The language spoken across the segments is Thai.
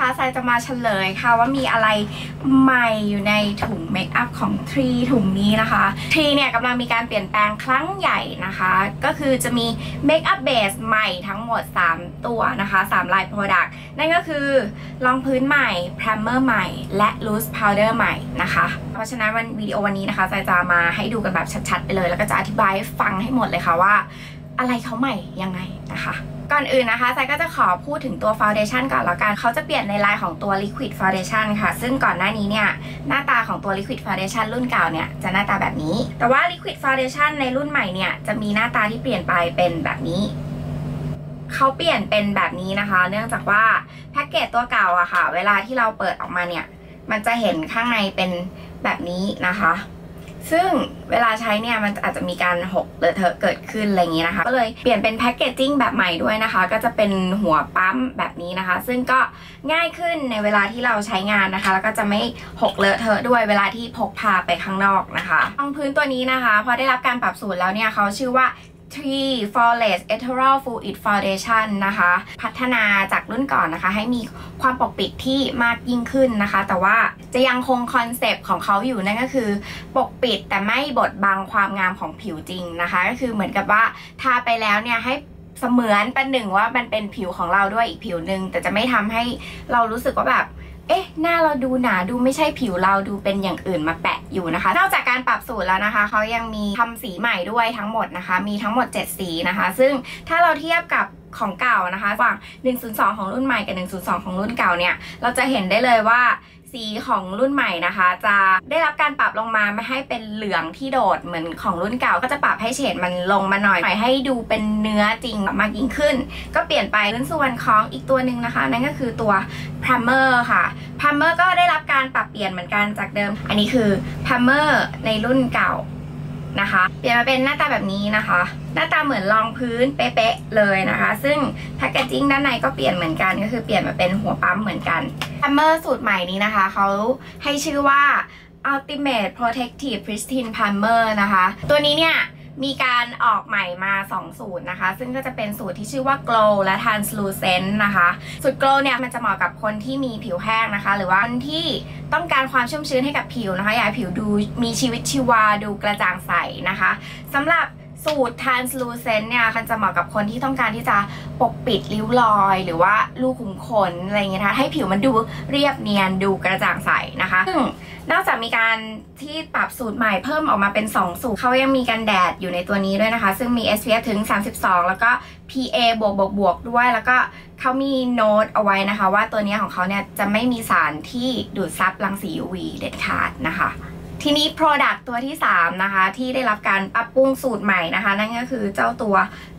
นะคะทรายจะมาเฉลยค่ะว่ามีอะไรใหม่อยู่ในถุงเมคอัพของทรีถุงนี้นะคะทรีเนี่ยกำลังมีการเปลี่ยนแปลงครั้งใหญ่นะคะ ก็คือจะมีเมคอัพเบสใหม่ทั้งหมด 3 ตัวนะคะ3ลายโปรดักต์นั่นก็คือรองพื้นใหม่พรมเมอร์ใหม่ และ loose powder ใหม่นะคะ เพราะฉะนั้นวันวิดีโอวันนี้นะคะทรายจะมาให้ดูกันแบบชัดๆไปเลย แล้วก็จะอธิบายให้ฟังให้หมดเลยค่ะว่า อะไรเขาใหม่ยังไงนะคะ ก่อนอื่นนะคะไซก็จะขอพูดถึงตัวฟาวเดชันก่อนแล้วกันเขาจะเปลี่ยนในลายของตัว Liquid Foundation ค่ะ ซึ่งก่อนหน้านี้เนี่ย หน้าตาของตัว Liquid Foundation รุ่นเก่าเนี่ย จะหน้าตาแบบนี้ แต่ว่า Liquid Foundation ในรุ่นใหม่เนี่ย จะมีหน้าตาที่เปลี่ยนไปเป็นแบบนี้เขาเปลี่ยนเป็นแบบนี้นะคะ เนื่องจากว่าแพ็กเกจตัวเก่าอะค่ะ เวลาที่เราเปิดออกมาเนี่ย มันจะเห็นข้างในเป็นแบบนี้นะคะ ซึ่งเวลาใช้เนี่ยมันอาจจะมีการหกเลอะเทอะเกิดขึ้นอะไรอย่างนี้นะคะ ก็เลยเปลี่ยนเป็นแพคเกจจิ้งแบบใหม่ด้วยนะคะ ก็จะเป็นหัวปั๊มแบบนี้นะคะ ซึ่งก็ง่ายขึ้นในเวลาที่เราใช้งานนะคะ แล้วก็จะไม่หกเลอะเทอะด้วยเวลาที่พกพาไปข้างนอกนะคะรองพื้นตัวนี้นะคะ พอได้รับการปรับสูตรแล้วเนี่ยเขาชื่อว่า Tree Flawless Ethereal Fluid Foundation นะคะ พัฒนาจากรุ่นก่อนนะคะ ให้มีความปกปิดที่มากยิ่งขึ้นนะคะ แต่ว่าจะยังคงคอนเซปต์ของเขาอยู่นั่นก็คือ ปกปิดแต่ไม่บดบังความงามของผิวจริงนะคะ ก็คือเหมือนกับว่าทาไปแล้วเนี่ยให้เสมือนเป็นหนึ่งว่ามันเป็นผิวของเราด้วยอีกผิวหนึ่งแต่จะไม่ทำให้เรารู้สึกว่าแบบ เอ๊ะ หน้าเราดูหนาดูไม่ใช่ผิวเราดูเป็นอย่างอื่นมาแปะอยู่นะคะ นอกจากการปรับสูตรแล้วนะคะ เขายังมีทำสีใหม่ด้วยทั้งหมดนะคะ มีทั้งหมด 7 สีนะคะ ซึ่งถ้าเราเทียบกับ ของเก่านะคะระหว่าง102 ของรุ่นใหม่กับ 102 ของรุ่นเก่าเนี่ย เราจะเห็นได้เลยว่าสีของรุ่นใหม่นะคะ จะได้รับการปรับลงมาไม่ให้เป็นเหลืองที่โดดเหมือนของรุ่นเก่า ก็จะปรับให้เฉดมันลงมาหน่อย ให้ดูเป็นเนื้อจริงมากยิ่งขึ้น ก็เปลี่ยนไปรุ่นส่วนของอีกตัวหนึ่งนะคะ นั่นก็คือตัว p r i m e r ค่ะ p r i m e r ก็ได้รับการปรับเปลี่ยนเหมือนกันจากเดิม อันนี้คือ p r i m e r ในรุ่นเก่า นะคะ เปลี่ยนมาเป็นหน้าตาแบบนี้นะคะ หน้าตาเหมือนรองพื้นเป๊ะๆเลยนะคะ ซึ่งแพคเกจิ้งด้านในก็เปลี่ยนเหมือนกันก็คือเปลี่ยนมาเป็นหัวปั๊มเหมือนกันแฮมเมอร์สูตรใหม่นี้นะคะเขาให้ชื่อว่า Ultimate Protective Pristine Primer นะคะ ตัวนี้เนี่ย มีการออกใหม่มา2สูตรนะคะ ซึ่งก็จะเป็นสูตรที่ชื่อว่า Glow และ Translucent นะคะ สูตร Glow เนี่ยมันจะเหมาะกับคนที่มีผิวแห้งนะคะ หรือว่าคนที่ต้องการความชุ่มชื้นให้กับผิวนะคะอยากให้ผิวดูมีชีวิตชีวาดูกระจ่างใสนะคะสำหรับสูตร translucent เนี่ยมันจะเหมาะกับคนที่ต้องการที่จะปกปิดริ้วรอย หรือว่ารูขุมขนอะไรเงี้ยนะคะให้ผิวมันดูเรียบเนียนดูกระจ่างใสนะคะซึ่ง นอกจากมีการที่ปรับสูตรใหม่เพิ่มออกมาเป็น 2 สูตรเขายังมีกันแดดอยู่ในตัวนี้ด้วยนะคะ ซึ่งมี SPF ถึง 32 แล้วก็ PA บวกบวกบวกด้วย แล้วก็เขามีโน้ตเอาไว้นะคะ ว่าตัวนี้ของเขาเนี่ยจะไม่มีสารที่ดูดซับรังสี UV เด็ดขาดนะคะ ทีนี้ Product ตัวที่ 3 นะคะ ที่ได้รับการปรับปรุงสูตรใหม่นะคะ นั่นก็คือเจ้าตัว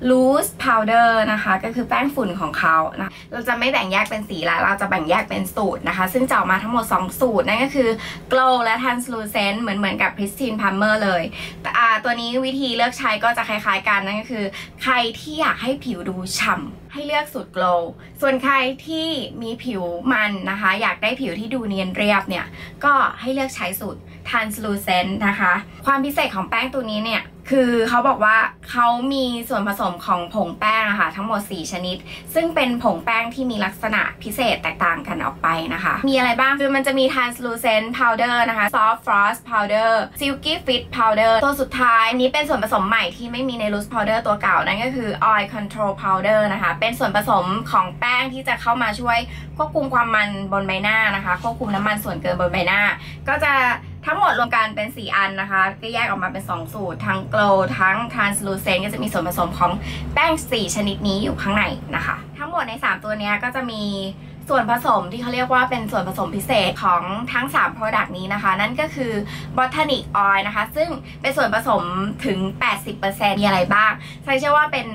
Loose Powder นะคะ ก็คือแป้งฝุ่นของเขานะเราจะไม่แบ่งแยกเป็นสีละเราจะแบ่งแยกเป็นสูตรนะคะ ซึ่งจะออกมาทั้งหมด 2 สูตร นั่นก็คือ Glow และ Translucent เหมือนเหมือนกับ Pristine Primer เลยแต่อ่าตัวนี้วิธีเลือกใช้ก็จะคล้ายๆกันนั่นก็คือ ใครที่อยากให้ผิวดูฉ่ำ ให้เลือกสูตรโกลส่วนใครที่มีผิวมันนะคะ อยากได้ผิวที่ดูเนียนเรียบเนี่ย ก็ให้เลือกใช้สูตร translucent นะคะ ความพิเศษของแป้งตัวนี้เนี่ย คือเขาบอกว่าเขามีส่วนผสมของผงแป้งอะคะ่ะทั้งหมด 4 ชนิด ซึ่งเป็นผงแป้งที่มีลักษณะพิเศษแตกต่างกันออกไปนะคะ มีอะไรบ้างคือมันจะมี translucent powder นะคะ soft frost powder silky fit powder ตัวสุดท้ายนี้เป็นส่วนผสมใหม่ที่ไม่มีใน loose powder ตัวเก่านั่นก็คือ oil control powder นะคะเป็นส่วนผสมของแป้งที่จะเข้ามาช่วยควบคุมความมันบนใบหน้านะคะควบคุมน้ำมันส่วนเกินบนใบหน้า ก็จะ ทั้งหมดรวมกันเป็น 4 อันนะคะ ก็แยกออกมาเป็น 2 สูตร ทั้ง glow ทั้ง translucent ก็จะมีส่วนผสมของแป้ง 4 ชนิดนี้อยู่ข้างในนะคะ ทั้งหมดใน 3 ตัวนี้ก็จะมีส่วนผสมที่เขาเรียกว่าเป็นส่วนผสมพิเศษของทั้ง 3 Product นี้นะคะ นั่นก็คือ Botanic Oil นะคะ ซึ่งเป็นส่วนผสมถึง 80%มีอะไรบ้างใช่เชื่อว่าเป็น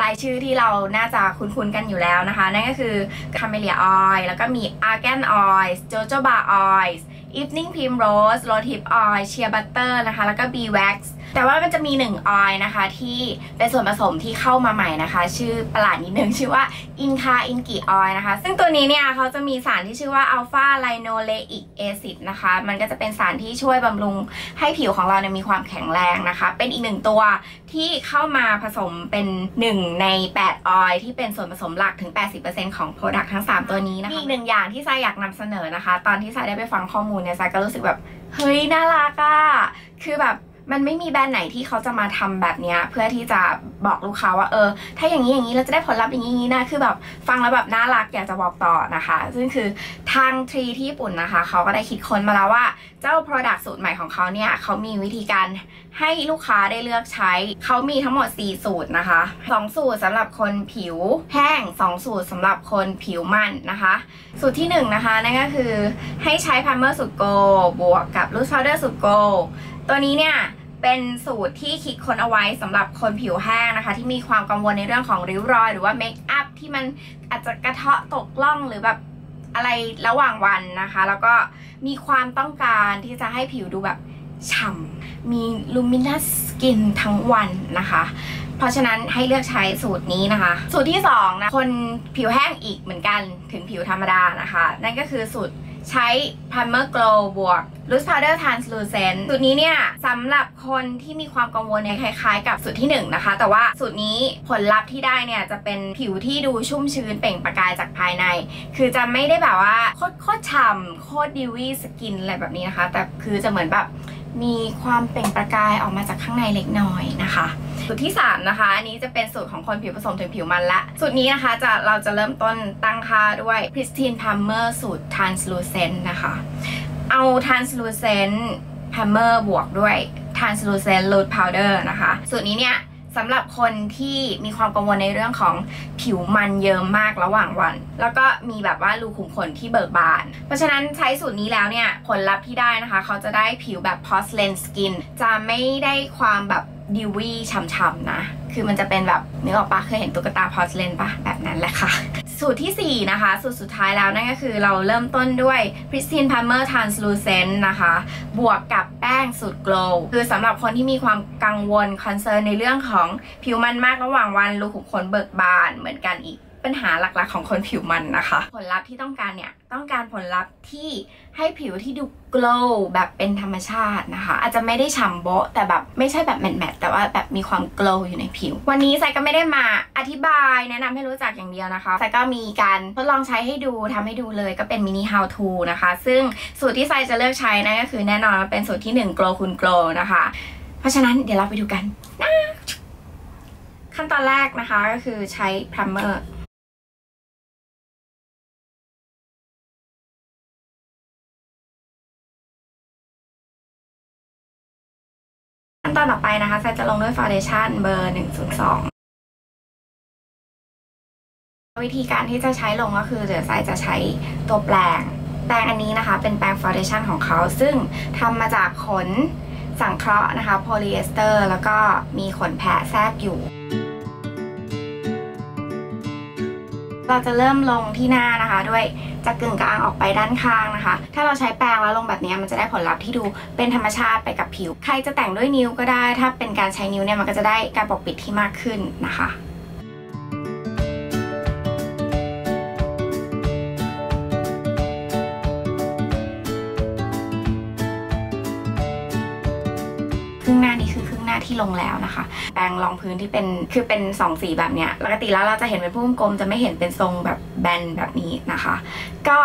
รายชื่อที่เราน่าจะคุ้นๆกันอยู่แล้วนะคะ นั่นก็คือ Camellia Oil แล้วก็มี Argan Oil Jojoba Oil Evening Primrose Rose Hip Oil Shea Butter นะคะ แล้วก็ Bee Wax แต่ว่ามันจะมีหนึ่งออยนะคะที่เป็นส่วนผสมที่เข้ามาใหม่นะคะ ชื่อประหลาดนิดนึงชื่อว่าอินคาอินกิออยนะคะ ซึ่งตัวนี้เนี่ยเขาจะมีสารที่ชื่อว่าอัลฟาไลโนเลอิกแอซิดนะคะ มันก็จะเป็นสารที่ช่วยบำรุงให้ผิวของเราเนี่ยมีความแข็งแรงนะคะ เป็นอีกหนึ่งตัวที่เข้ามาผสมเป็น 1 ใน 8 ออยที่เป็นส่วนผสมหลักถึง 80%ของโปรดักต์ทั้ง 3 ตัวนี้นะคะมีอีกหนึ่งอย่างที่ทรายอยากนำเสนอนะคะ ตอนที่ทรายได้ไปฟังข้อมูลเนี่ยทรายก็รู้สึกแบบ เฮ้ย น่ารักอะคือแบบ มันไม่มีแบรนด์ไหนที่เขาจะมาทำแบบนี้เพื่อที่จะบอกลูกค้าว่าเออ ถ้าอย่างนี้อย่างนี้เราจะได้ผลลัพธ์อย่างนี้นี้นะคือแบบฟังแล้วแบบน่ารักอยากจะบอกต่อนะคะ ซึ่งคือทางทรีที่ญี่ปุ่นนะคะ เขาก็ได้คิดค้นมาแล้วว่าเจ้า Product สูตรใหม่ของเขาเนี่ยเขามีวิธีการให้ลูกค้าได้เลือกใช้ เขามีทั้งหมด 4 สูตรนะคะ 2 สูตรสำหรับคนผิวแห้ง 2 สูตรสำหรับคนผิวมันนะคะ สูตรที่ 1 นะคะนั่นก็คือให้ใช้พ r มเมอร์สูตรโกบวกกับลูสพาวเดอร์สูตรโก ตัวนี้เนี่ยเป็นสูตรที่คิดค้นเอาไว้สำหรับคนผิวแห้งนะคะ ที่มีความกังวลในเรื่องของริ้วรอย หรือว่าเมคอัพที่มันอาจจะกระเทาะตกล่องหรือแบบอะไรระหว่างวันนะคะ แล้วก็มีความต้องการที่จะให้ผิวดูแบบฉ่ำมีลูมินัสสกินทั้งวันนะคะ เพราะฉะนั้นให้เลือกใช้สูตรนี้นะคะ สูตรที่2นะคนผิวแห้งอีกเหมือนกันถึงผิวธรรมดานะคะ นั่นก็คือสูตร ใช้ primer glow บวก loose powder translucent สูตรนี้เนี่ยสำหรับคนที่มีความกังวลเนคล้ายๆ กับสูตรที่ 1 นะคะ แต่ว่าสูตรนี้ผลลัพธ์ที่ได้เนี่ยจะเป็นผิวที่ดูชุ่มชื้นเปล่งประกายจากภายใน คือจะไม่ได้แบบว่าโคตรโคตรฉ่ำโคตรดิวี่สกินอะไรแบบนี้นะคะ แต่คือจะเหมือนแบบ มีความเปล่งประกายออกมาจากข้างในเล็กน้อยนะคะสูตรที่ 3 นะคะ อันนี้จะเป็นสูตรของคนผิวผสมถึงผิวมันละ สูตรนี้นะคะจะเราจะเริ่มต้นตั้งค่าด้วย Pristine Plumber สูตร Translucent นะคะ เอา Translucent Plumber บวกด้วย Translucent Loose Powder นะคะ สูตรนี้เนี่ย สำหรับคนที่มีความกังวลในเรื่องของผิวมันเยิ้มมากระหว่างวัน แล้วก็มีแบบว่ารูขุมขนที่เบิกบาน เพราะฉะนั้นใช้สูตรนี้แล้วเนี่ยผลลัพธ์ที่ได้นะคะ เขาจะได้ผิวแบบ porcelain skin จะไม่ได้ความแบบ ดิวี่ช่ำๆนะ คือมันจะเป็นแบบนึกออกปะเคยเห็นตุ๊กตาพอสเลนปะแบบนั้นแหละค่ะ สูตรที่ 4 นะคะ สูตรสุดท้ายแล้วนั่นก็คือเราเริ่มต้นด้วย Pristine Primer Translucent นะคะ บวกกับแป้งสูตรโกลว์คือสำหรับคนที่มีความกังวลคอนเซิร์นในเรื่องของผิวมันมากระหว่างวันรูขุมขนเบิกบานเหมือนกันอีก ปัญหาหลักๆของคนผิวมันนะคะ ผลลัพธ์ที่ต้องการเนี่ย ต้องการผลลัพธ์ที่ให้ผิวที่ดู glow แบบเป็นธรรมชาตินะคะ อาจจะไม่ได้ฉ่ำโบะแต่แบบไม่ใช่แบบแมทๆแต่ว่าแบบมีความ glow อยู่ในผิว วันนี้ไซก็ไม่ได้มาอธิบายแนะนำให้รู้จักอย่างเดียวนะคะไซก็มีการทดลองใช้ให้ดูทำให้ดูเลยก็เป็นมินิ how to นะคะ ซึ่งสูตรที่ไซจะเลือกใช้นั่นก็คือแน่นอนเป็นสูตรที่ 1 glow คูณ glow นะคะ เพราะฉะนั้นเดี๋ยวเราไปดูกันนะขั้นตอนแรกนะคะก็คือใช้ primer ขั้นตอนต่อไปนะคะไซจะลงด้วยฟาวเดชั่นเบอร์ 102 วิธีการที่จะใช้ลงก็คือเดี๋ยวไซจะใช้ตัวแปรงแปรงอันนี้นะคะเป็นแปรงฟาวเดชั่นของเขา ซึ่งทำมาจากขนสังเคราะห์นะคะโพลีเอสเตอร์ แล้วก็มีขนแพะแทรกอยู่ เราจะเริ่มลงที่หน้านะคะ ด้วยจากกึ่งกลางออกไปด้านข้างนะคะ ถ้าเราใช้แปรงแล้วลงแบบนี้มันจะได้ผลลัพธ์ที่ดูเป็นธรรมชาติไปกับผิว ใครจะแต่งด้วยนิ้วก็ได้ ถ้าเป็นการใช้นิ้วเนี่ยมันก็จะได้การปกปิดที่มากขึ้นนะคะ ลงแล้วนะคะ แปรงรองพื้นที่เป็นคือเป็นสองสีแบบเนี้ยปกติแล้วเราจะเห็นเป็นพุ่มกลมจะไม่เห็นเป็นทรงแบบแบนแบบนี้นะคะ ก็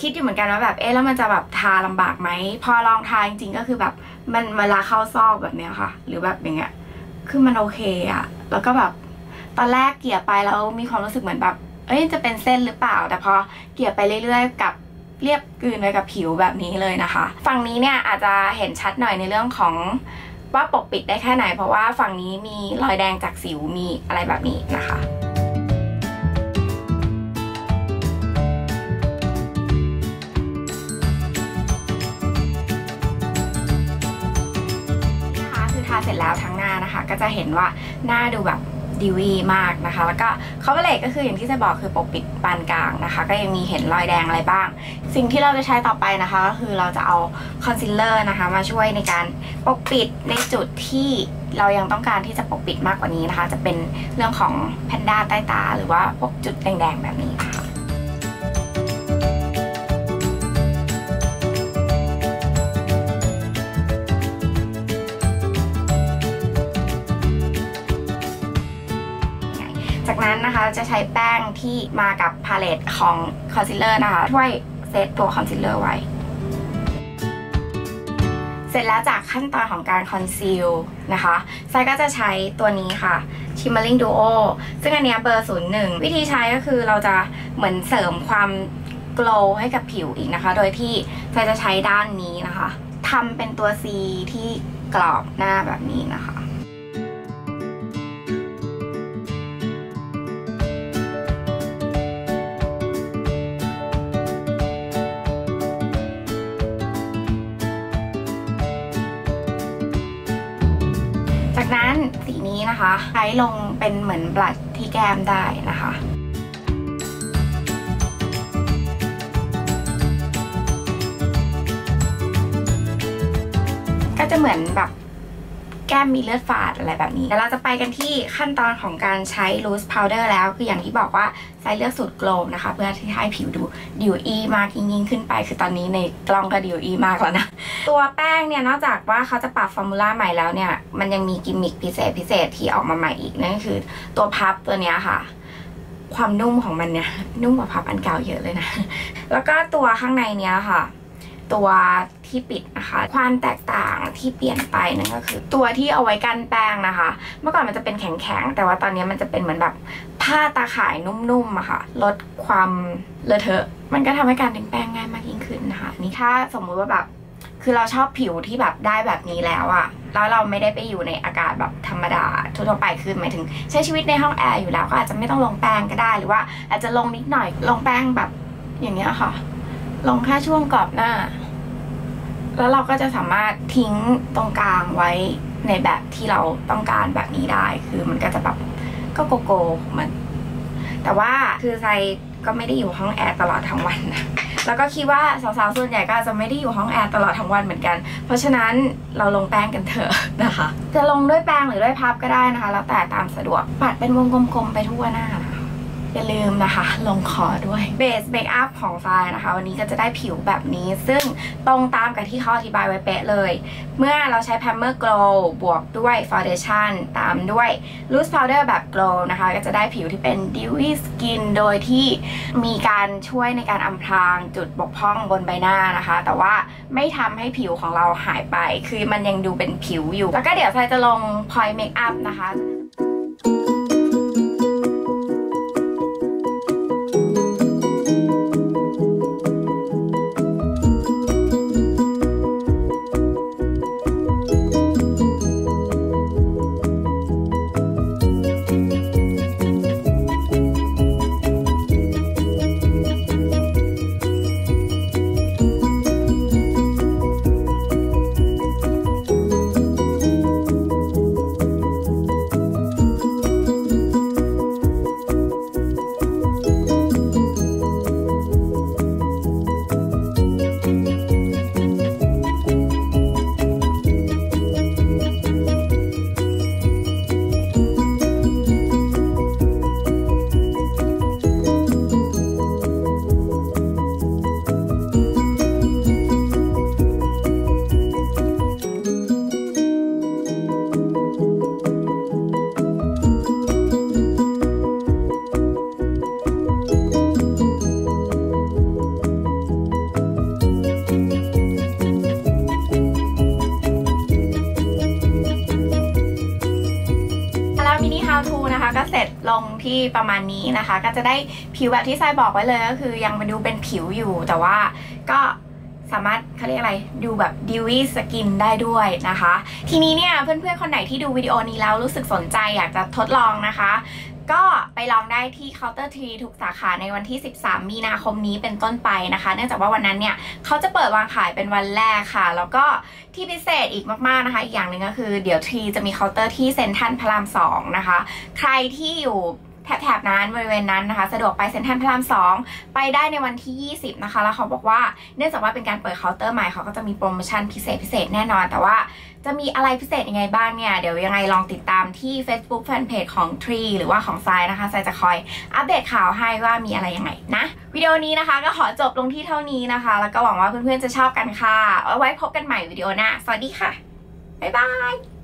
คิดอยู่เหมือนกันว่าแบบเอ๊ะแล้วมันจะแบบทาลำบากไหมพอลองทาจริงๆก็คือแบบมันเวลาเข้าซอกแบบเนี้ยค่ะ หรือแบบอย่างเงี้ยคือมันโอเคอะแล้วก็แบบตอนแรกเกลี่ยไปแล้วมีความรู้สึกเหมือนแบบ เอ้ยจะเป็นเส้นหรือเปล่า แต่พอเกลี่ยไปเรื่อยๆกับเรียบกืนไปกับผิวแบบนี้เลยนะคะ ฝั่งนี้เนี่ยอาจจะเห็นชัดหน่อยในเรื่องของ ว่าปกปิดได้แค่ไหน เพราะว่าฝั่งนี้มีรอยแดงจากสิวมีอะไรแบบนี้นะคะนะคะคือทาเสร็จแล้วทั้งหน้านะคะ ก็จะเห็นว่าหน้าดูแบบ ดิวีมากนะคะ แล้วก็คอเวเลก็คืออย่างที่จะบอกคือปกปิดปานกลางนะคะ ก็ยังมีเห็นรอยแดงอะไรบ้าง สิ่งที่เราจะใช้ต่อไปนะคะก็คือเราจะเอาคอนซีลเลอร์นะคะมาช่วยในการปกปิดในจุดที่เรายังต้องการที่จะปกปิดมากกว่านี้นะคะ จะเป็นเรื่องของแพนด้าใต้ตา หรือว่าพวกจุดแดงๆแบบนี้ค่ะ นะคะจะใช้แป้งที่มากับพาเลตของคอนซีลเลอร์นะคะช่วยเซตตัวคอนซีลเลอร์ไว้ เสร็จแล้วจากขั้นตอนของการคอนซีลนะคะไซก็จะใช้ตัวนี้ค่ะ Shimmering Duo ซึ่งอันนี้เบอร์ 01 วิธีใช้ก็คือเราจะเหมือนเสริมความโกลให้กับผิวอีกนะคะ โดยที่ไซจะใช้ด้านนี้นะคะทำเป็นตัว C ที่กรอบหน้าแบบนี้นะคะ นะคะใช้ลงเป็นเหมือนบลัชที่แก้มได้นะคะก็จะเหมือนแบบ แก้มมีเลือดฝาดอะไรแบบนี้แล้วเราจะไปกันที่ขั้นตอนของการใช้ loose powder แล้ว คืออย่างที่บอกว่าใช้เลือกสูตรโกลมนะคะ เพื่อที่ให้ผิวดูดิวอีมากยิ่งขึ้นไป คือตอนนี้ในกล้องก็ดิวอีมากแล้วนะ ตัวแป้งเนี่ย นอกจากว่าเขาจะปรับฟอร์มูลาใหม่แล้วเนี่ย มันยังมีกิมมิคพิเศษพิเศษที่ออกมาใหม่อีก นั่นก็คือตัวพับตัวเนี้ยค่ะความนุ่มของมันเนี่ยนุ่มกว่าพับอันเก่าเยอะเลยนะ แล้วก็ตัวข้างในเนี้ยค่ะ ตัวที่ปิดนะคะ ความแตกต่างที่เปลี่ยนไปนั่นก็คือ ตัวที่เอาไว้กันแป้งนะคะ เมื่อก่อนมันจะเป็นแข็งๆ แต่ว่าตอนนี้มันจะเป็นเหมือนแบบผ้าตาข่ายนุ่มๆอะค่ะ ลดความเลอะเทอะ มันก็ทำให้การดึงแป้งง่ายมากยิ่งขึ้นนะคะ นี่ถ้าสมมุติว่าแบบ คือเราชอบผิวที่แบบได้แบบนี้แล้วอะแล้วเราไม่ได้ไปอยู่ในอากาศแบบธรรมดาทั่วๆไปคือหมายถึง ใช้ชีวิตในห้องแอร์อยู่แล้วก็อาจจะไม่ต้องลงแป้งก็ได้ หรือว่าอาจจะลงนิดหน่อย ลงแป้งแบบอย่างเงี้ยค่ะ ลงแค่ช่วงกรอบหน้า แล้วเราก็จะสามารถทิ้งตรงกลางไว้ในแบบที่เราต้องการแบบนี้ได้ คือมันก็จะแบบก็โกโก้มัน แต่ว่าคือไซก็ไม่ได้อยู่ห้องแอร์ตลอดทั้งวันนะแล้วก็คิดว่าสาวๆส่วนใหญ่ก็จะไม่ได้อยู่ห้องแอร์ตลอดทั้งวันเหมือนกัน เพราะฉะนั้นเราลงแป้งกันเถอะนะคะ จะลงด้วยแป้งหรือด้วยพับก็ได้นะคะ แล้วแต่ตามสะดวกปัดเป็นวงกลมๆไปทั่วหน้า อย่าลืมนะคะ ลงคอด้วยเบสเบคอัพของทรายนะคะ วันนี้ก็จะได้ผิวแบบนี้ ซึ่งตรงตามกับที่เขาอธิบายไว้เป๊ะเลย เมื่อเราใช้ Primer Glow บวกด้วย Foundation ตามด้วย Loose Powder แบบ Glow นะคะ ก็จะได้ผิวที่เป็น Dewy Skin โดยที่มีการช่วยในการอำพรางจุดบกพร่องบนใบหน้านะคะ แต่ว่าไม่ทำให้ผิวของเราหายไป คือมันยังดูเป็นผิวอยู่ แล้วก็เดี๋ยวทรายจะลง Point Makeup นะคะ ที่ประมาณนี้นะคะ ก็จะได้ผิวแบบที่ทรายบอกไว้เลยก็คือยังมาดูเป็นผิวอยู่แต่ว่าก็สามารถเขาเรียกอะไรดูแบบ dewy skin ได้ด้วยนะคะ ทีนี้เนี่ยเพื่อนๆคนไหนที่ดูวิดีโอนี้แล้วรู้สึกสนใจอยากจะทดลองนะคะ ก็ไปลองได้ที่เคาน์เตอร์ทีทุกสาขาในวันที่ 13 มีนาคมนี้เป็นต้นไปนะคะ เนื่องจากว่าวันนั้นเนี่ยเขาจะเปิดวางขายเป็นวันแรกค่ะ แล้วก็ที่พิเศษอีกมากๆนะคะ อีกอย่างหนึ่งก็คือเดี๋ยวทีจะมีเคาน์เตอร์ที่เซ็นทรัลพระรามสองนะคะ ใครที่อยู่ แถบนั้นบริเวณนั้นนะคะ สะดวกไปเซ็นทรัลพระรามสองไปได้ในวันที่ 20 นะคะ แล้วเขาบอกว่าเนื่องจากว่าเป็นการเปิดเคาน์เตอร์ใหม่เขาก็จะมีโปรโมชั่นพิเศษพิเศษแน่นอน แต่ว่าจะมีอะไรพิเศษยังไงบ้างเนี่ย เดี๋ยวยังไงลองติดตามที่ Facebook Fanpage ของ Tree หรือว่าของทรายนะคะทรายจะคอยอัปเดตข่าวให้ว่ามีอะไรยังไงนะวิดีโอนี้นะคะก็ขอจบลงที่เท่านี้นะคะ แล้วก็หวังว่าเพื่อนๆจะชอบกันค่ะเอาไว้พบกันใหม่วิดีโอหน้าสวัสดีค่ะบ๊ายบาย